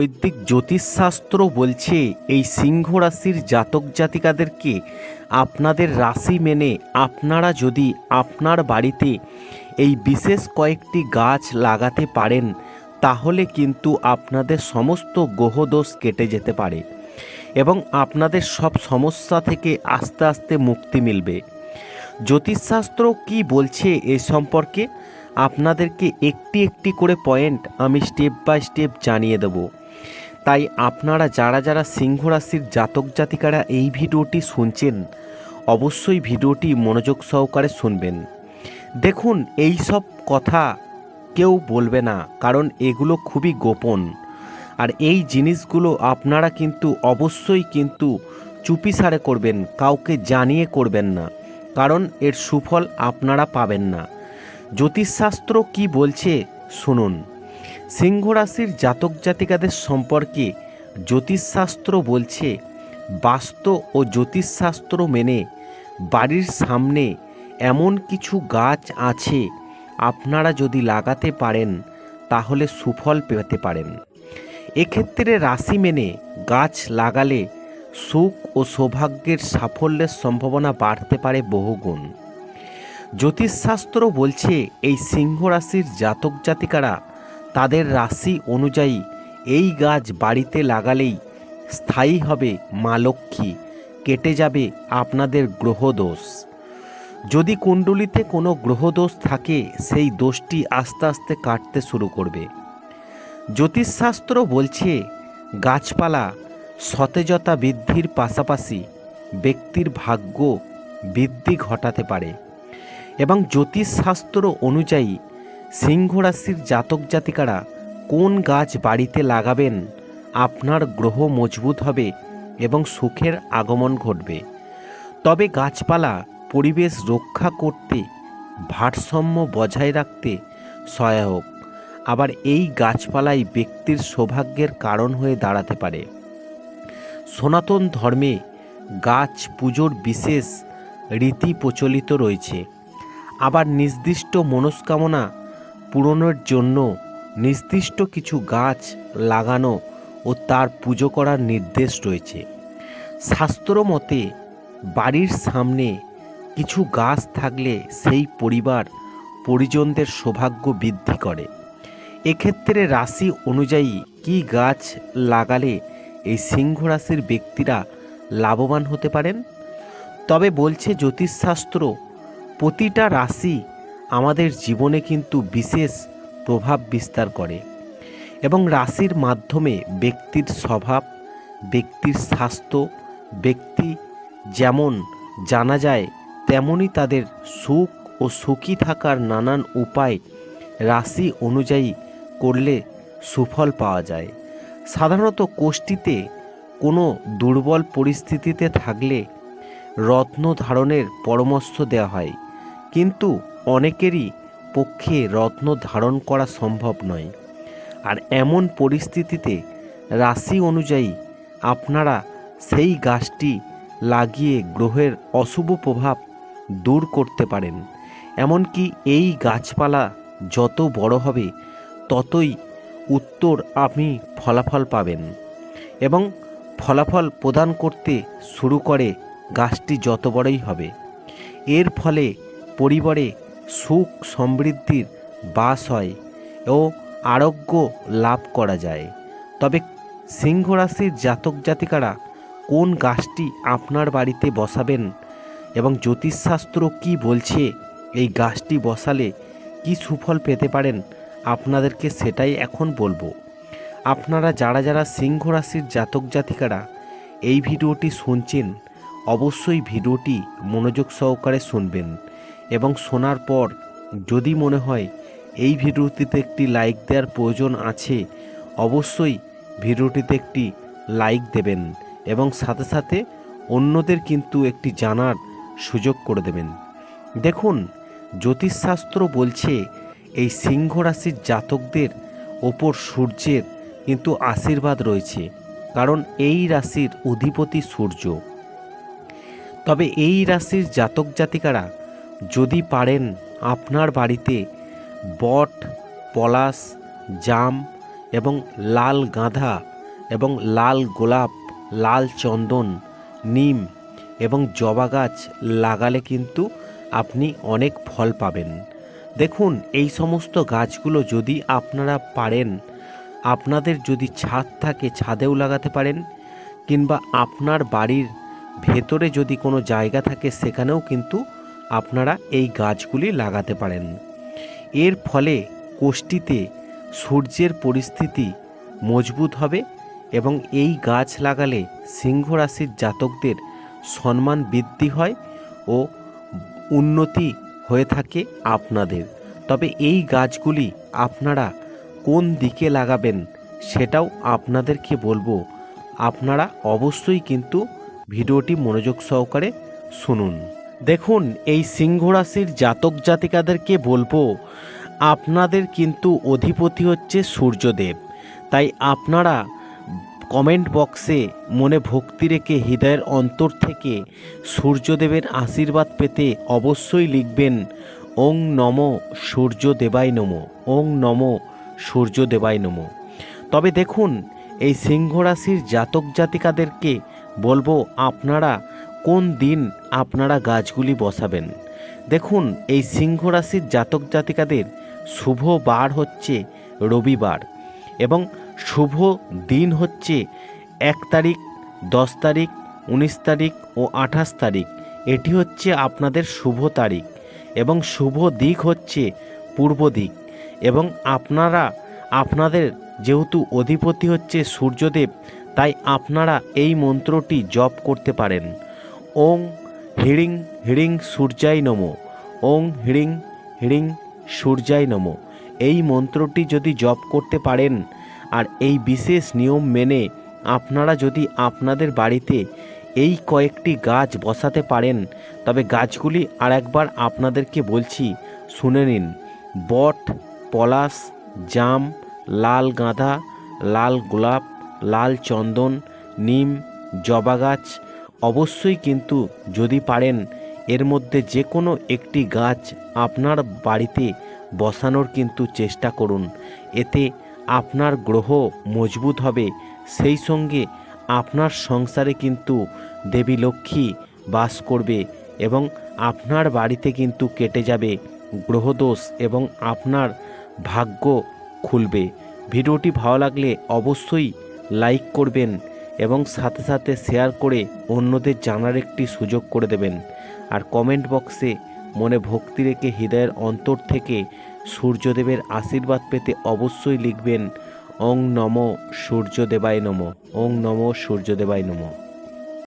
বৈদিক জ্যোতিষশাস্ত্র বলছে, এই সিংহ রাশির জাতক জাতিকাদেরকে আপনাদের রাশি মেনে আপনারা যদি আপনার বাড়িতে এই বিশেষ কয়েকটি গাছ লাগাতে পারেন, তাহলে কিন্তু আপনাদের সমস্ত গ্রহদোষ কেটে যেতে পারে এবং আপনাদের সব সমস্যা থেকে আস্তে আস্তে মুক্তি মিলবে। জ্যোতিষশাস্ত্র কি বলছে এ সম্পর্কে? আপনাদেরকে একটি একটি করে পয়েন্ট আমি স্টেপ বাই স্টেপ জানিয়ে দেব। তাই আপনারা যারা যারা সিংহ রাশির জাতক জাতিকারা এই ভিডিওটি শুনছেন, অবশ্যই ভিডিওটি মনোযোগ সহকারে শুনবেন। দেখুন, এই সব কথা কেউ বলবে না, কারণ এগুলো খুবই গোপন। আর এই জিনিসগুলো আপনারা কিন্তু অবশ্যই কিন্তু চুপিসারে করবেন, কাউকে জানিয়ে করবেন না, কারণ এর সুফল আপনারা পাবেন না। জ্যোতিষশাস্ত্র কি বলছে, শুনুন। সিংহ রাশির জাতক জাতিকাদের সম্পর্কে জ্যোতিষশাস্ত্র বলছে, বাস্তু ও জ্যোতিষশাস্ত্র মেনে বাড়ির সামনে এমন কিছু গাছ আছে, আপনারা যদি লাগাতে পারেন, তাহলে সুফল পেতে পারেন। এক্ষেত্রে রাশি মেনে গাছ লাগালে সুখ ও সৌভাগ্যের সাফল্যের সম্ভাবনা বাড়তে পারে বহুগুণ। জ্যোতিষশাস্ত্র বলছে, এই সিংহ রাশির জাতক জাতিকারা তাদের রাশি অনুযায়ী এই গাছ বাড়িতে লাগালেই স্থায়ী হবে মা লক্ষ্মী, কেটে যাবে আপনাদের গ্রহদোষ। যদি কুণ্ডলিতে কোনো গ্রহদোষ থাকে, সেই দোষটি আস্তে আস্তে কাটতে শুরু করবে। জ্যোতিষশাস্ত্র বলছে, গাছপালা সতেজতা বৃদ্ধির পাশাপাশি ব্যক্তির ভাগ্য বৃদ্ধি ঘটাতে পারে। এবং জ্যোতিষশাস্ত্র অনুযায়ী সিংহ রাশির জাতক জাতিকারা কোন গাছ বাড়িতে লাগাবেন? আপনার গ্রহ মজবুত হবে এবং সুখের আগমন ঘটবে। তবে গাছপালা পরিবেশ রক্ষা করতে, ভারসাম্য বজায় রাখতে সহায়ক। আবার এই গাছপালাই ব্যক্তির সৌভাগ্যের কারণ হয়ে দাঁড়াতে পারে। সনাতন ধর্মে গাছ পুজোর বিশেষ রীতি প্রচলিত রয়েছে। আবার নির্দিষ্ট মনস্কামনা পূরণের জন্য নির্দিষ্ট কিছু গাছ লাগানো ও তার পুজো করার নির্দেশ রয়েছে। শাস্ত্র মতে, বাড়ির সামনে কিছু গাছ থাকলে সেই পরিবার পরিজনদের সৌভাগ্য বৃদ্ধি করে। এক্ষেত্রে রাশি অনুযায়ী কি গাছ লাগালে এই সিংহ রাশির ব্যক্তিরা লাভবান হতে পারেন? তবে বলছে জ্যোতিষশাস্ত্র, প্রতিটা রাশি আমাদের জীবনে কিন্তু বিশেষ প্রভাব বিস্তার করে এবং রাশির মাধ্যমে ব্যক্তির স্বভাব, ব্যক্তির স্বাস্থ্য, ব্যক্তি যেমন জানা যায়, তেমনই তাদের সুখ ও সুখী থাকার নানান উপায় রাশি অনুযায়ী করলে সুফল পাওয়া যায়। সাধারণত কোষ্ঠীতে কোনো দুর্বল পরিস্থিতিতে থাকলে রত্ন ধারণের পরামর্শ দেওয়া হয়। কিন্তু অনেকেরই পক্ষে রত্ন ধারণ করা সম্ভব নয়। আর এমন পরিস্থিতিতে রাশি অনুযায়ী আপনারা সেই গাছটি লাগিয়ে গ্রহের অশুভ প্রভাব দূর করতে পারেন। এমনকি এই গাছপালা যত বড় হবে, ততই উত্তর আপনি ফলাফল পাবেন এবং ফলাফল প্রদান করতে শুরু করে গাছটি যত বড়ই হবে। এর ফলে পরিবারে সুখ সমৃদ্ধির বাস হয় ও আরোগ্য লাভ করা যায়। তবে সিংহ রাশির জাতক জাতিকারা কোন গাছটি আপনার বাড়িতে বসাবেন এবং জ্যোতিষশাস্ত্র কি বলছে, এই গাছটি বসালে কি সুফল পেতে পারেন, আপনাদেরকে সেটাই এখন বলব। আপনারা যারা যারা সিংহ রাশির জাতক জাতিকারা এই ভিডিওটি শুনছেন, অবশ্যই ভিডিওটি মনোযোগ সহকারে শুনবেন। এবং শোনার পর যদি মনে হয় এই ভিডিওটিতে একটি লাইক দেওয়ার প্রয়োজন আছে, অবশ্যই ভিডিওটিতে একটি লাইক দেবেন এবং সাথে সাথে অন্যদের কিন্তু একটি জানার সুযোগ করে দেবেন। দেখুন, জ্যোতিষশাস্ত্র বলছে এই সিংহ রাশির জাতকদের ওপর সূর্যের কিন্তু আশীর্বাদ রয়েছে, কারণ এই রাশির অধিপতি সূর্য। তবে এই রাশির জাতক জাতিকারা যদি পারেন আপনার বাড়িতে বট, পলাশ, জাম এবং লাল গাঁদা এবং লাল গোলাপ, লাল চন্দন, নিম এবং জবা গাছ লাগালে কিন্তু আপনি অনেক ফল পাবেন। দেখুন, এই সমস্ত গাছগুলো যদি আপনারা পারেন, আপনাদের যদি ছাদ থাকে, ছাদেও লাগাতে পারেন কিংবা আপনার বাড়ির ভেতরে যদি কোনো জায়গা থাকে, সেখানেও কিন্তু আপনারা এই গাছগুলি লাগাতে পারেন। এর ফলে কোষ্ঠীতে সূর্যের পরিস্থিতি মজবুত হবে এবং এই গাছ লাগালে সিংহ রাশির জাতকদের সম্মান বৃদ্ধি হয় ও উন্নতি হয়ে থাকে আপনাদের। তবে এই গাছগুলি আপনারা কোন দিকে লাগাবেন সেটাও আপনাদেরকে বলব। আপনারা অবশ্যই কিন্তু ভিডিওটি মনোযোগ সহকারে শুনুন। দেখুন, এই সিংহ রাশির জাতক জাতিকাদেরকে বলব, আপনাদের কিন্তু অধিপতি হচ্ছে সূর্যদেব। তাই আপনারা কমেন্ট বক্সে মনে ভক্তি রেখে হৃদয়ের অন্তর থেকে সূর্যদেবের আশীর্বাদ পেতে অবশ্যই লিখবেন, ওং নম সূর্য দেবাই নম, ওং নম সূর্য দেবাই নম। তবে দেখুন, এই সিংহ রাশির জাতক জাতিকাদেরকে বলব, আপনারা কোন দিন আপনারা গাছগুলি বসাবেন? দেখুন, এই সিংহ রাশির জাতক জাতিকাদের শুভ বার হচ্ছে রবিবার এবং শুভ দিন হচ্ছে এক তারিখ, দশ তারিখ, উনিশ তারিখ ও আঠাশ তারিখ। এটি হচ্ছে আপনাদের শুভ তারিখ এবং শুভ দিক হচ্ছে পূর্ব দিক এবং আপনারা, আপনাদের যেহেতু অধিপতি হচ্ছে সূর্যদেব, তাই আপনারা এই মন্ত্রটি জপ করতে পারেন। ওং হিড়িং হিড়িং সূর্যাই নম। ওং হিড়িং হিড়িং সূর্যাই নম। এই মন্ত্রটি যদি জপ করতে পারেন, আর এই বিশেষ নিয়ম মেনে আপনারা যদি আপনাদের বাড়িতে এই কয়েকটি গাছ বসাতে পারেন, তবে গাছগুলি আর একবার আপনাদেরকে বলছি, শুনে নিন। বট, পলাশ, জাম, লাল গাঁদা, লাল গোলাপ, লাল চন্দন, নিম, জবা গাছ অবশ্যই কিন্তু যদি পারেন, এর মধ্যে যে কোনো একটি গাছ আপনার বাড়িতে বসানোর কিন্তু চেষ্টা করুন। এতে আপনার গ্রহ মজবুত হবে। সেই সঙ্গে আপনার সংসারে কিন্তু দেবী লক্ষ্মী বাস করবে এবং আপনার বাড়িতে কিন্তু কেটে যাবে গ্রহদোষ এবং আপনার ভাগ্য খুলবে। ভিডিওটি ভালো লাগলে অবশ্যই লাইক করবেন। এবং সাথে সাথে শেয়ার করে অন্যদের জানার একটি সুযোগ করে দেবেন। আর কমেন্ট বক্সে মনে ভক্তি রেখে হৃদয়ের অন্তর থেকে সূর্যদেবের আশীর্বাদ পেতে অবশ্যই লিখবেন, ওং নম সূর্যদেবায় নম, ওং নম সূর্যদেবায় নম।